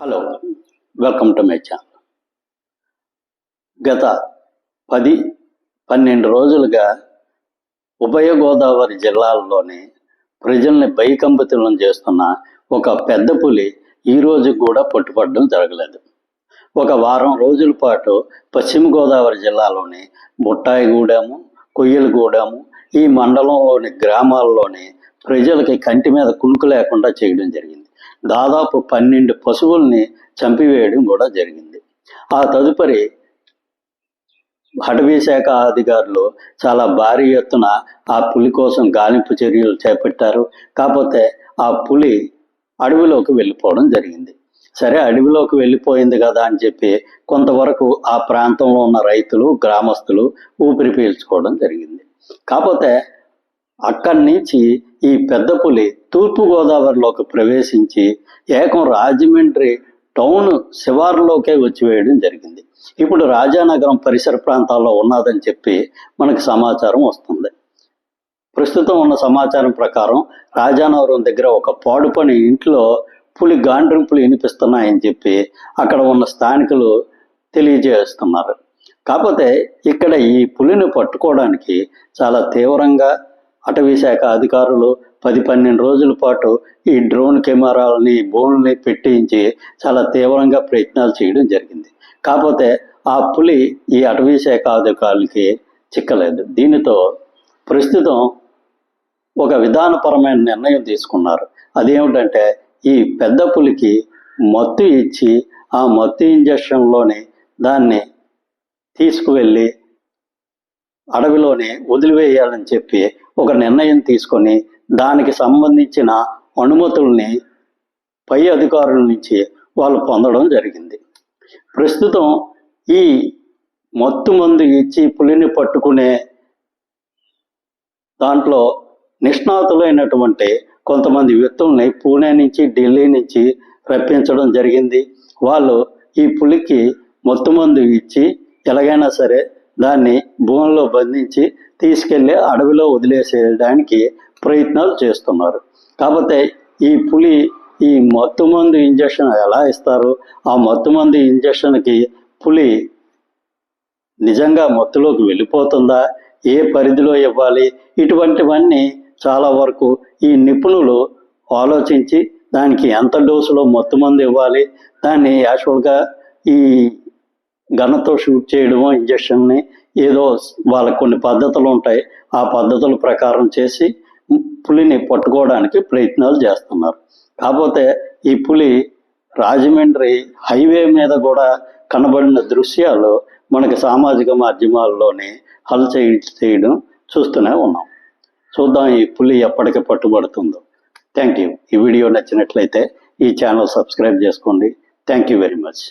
Hello welcome to my channel. గత పది పన్నెండు రోజులుగా ఉభయ గోదావరి జిల్లాల్లోని ప్రజల్ని బైకంపతులం చేస్తున్న ఒక పెద్ద పులి ఈ రోజు కూడా పట్టుపడడం జరగలేదు. ఒక వారం రోజుల పాటు పశ్చిమ గోదావరి జిల్లాలోని బుట్టాయిగూడెము కొయ్యలగూడెము ఈ మండలంలోని గ్రామాల్లోని ప్రజలకి కంటి మీద కునుకు లేకుండా చేయడం జరిగింది. దాదాపు పన్నెండు పశువుల్ని చంపివేయడం కూడా జరిగింది. ఆ తదుపరి అటవీ శాఖ అధికారులు చాలా భారీ ఎత్తున ఆ పులి కోసం గాలింపు చర్యలు చేపట్టారు. కాకపోతే ఆ పులి అడవిలోకి వెళ్ళిపోవడం జరిగింది. సరే అడవిలోకి వెళ్ళిపోయింది కదా అని చెప్పి కొంతవరకు ఆ ప్రాంతంలో ఉన్న రైతులు గ్రామస్తులు ఊపిరి పీల్చుకోవడం జరిగింది. కాకపోతే అక్కడి నుంచి ఈ పెద్ద పులి తూర్పు గోదావరిలోకి ప్రవేశించి ఏకం రాజమండ్రి టౌన్ శివారులోకే వచ్చి వేయడం జరిగింది. ఇప్పుడు రాజానగరం పరిసర ప్రాంతాల్లో ఉన్నదని చెప్పి మనకు సమాచారం వస్తుంది. ప్రస్తుతం ఉన్న సమాచారం ప్రకారం రాజానగరం దగ్గర ఒక పాడుపని ఇంట్లో పులి గాండ్రింపులు వినిపిస్తున్నాయని చెప్పి అక్కడ ఉన్న స్థానికులు తెలియజేస్తున్నారు. కాకపోతే ఇక్కడ ఈ పులిని పట్టుకోవడానికి చాలా తీవ్రంగా అటవీ శాఖ అధికారులు పది పన్నెండు రోజుల పాటు ఈ డ్రోన్ కెమెరాలని బోన్లని పెట్టించి చాలా తీవ్రంగా ప్రయత్నాలు చేయడం జరిగింది. కాకపోతే ఆ పులి ఈ అటవీ శాఖ అధికారులకి చిక్కలేదు. దీనితో ప్రస్తుతం ఒక విధానపరమైన నిర్ణయం తీసుకున్నారు. అదేమిటంటే ఈ పెద్ద పులికి మత్తు ఇచ్చి ఆ మత్తు ఇంజక్షన్లోని దాన్ని తీసుకువెళ్ళి అడవిలోనే వదిలివేయాలని చెప్పి ఒక నిర్ణయం తీసుకొని దానికి సంబంధించిన అనుమతుల్ని పై అధికారుల నుంచి వాళ్ళు పొందడం జరిగింది. ప్రస్తుతం ఈ మత్తు మందు ఇచ్చి పులిని పట్టుకునే దాంట్లో నిష్ణాతులైనటువంటి కొంతమంది వ్యక్తుల్ని పూణే నుంచి ఢిల్లీ నుంచి రప్పించడం జరిగింది. వాళ్ళు ఈ పులికి మత్తు మందు ఇచ్చి ఎలాగైనా సరే దాన్ని భూమిలో బంధించి తీసుకెళ్ళి అడవిలో వదిలేసేయడానికి ప్రయత్నాలు చేస్తున్నారు. కాకపోతే ఈ పులి ఈ మత్తుమందు ఇంజక్షన్ ఎలా ఇస్తారు? ఆ మత్తు మందు ఇంజక్షన్కి పులి నిజంగా మత్తులోకి వెళ్ళిపోతుందా? ఏ పరిధిలో ఇవ్వాలి? ఇటువంటివన్నీ చాలా వరకు ఈ నిపుణులు ఆలోచించి దానికి ఎంత డోసులో మత్తుమందు ఇవ్వాలి? దాన్ని యాక్చువల్గా ఈ గన్నతో షూట్ చేయడమో ఇంజక్షన్ని ఏదో వాళ్ళకి కొన్ని పద్ధతులు ఉంటాయి. ఆ పద్ధతుల ప్రకారం చేసి పులిని పట్టుకోవడానికి ప్రయత్నాలు చేస్తున్నారు. కాకపోతే ఈ పులి రాజమండ్రి హైవే మీద కూడా కనబడిన దృశ్యాలు మనకి సామాజిక మాధ్యమాల్లోనే హల్చయి చేయడం చూస్తూనే ఉన్నాం. చూద్దాం ఈ పులి ఎప్పటికి పట్టుబడుతుందో. థ్యాంక్ యూ ఈ వీడియో నచ్చినట్లయితే ఈ ఛానల్ సబ్స్క్రైబ్ చేసుకోండి. Thank you very much.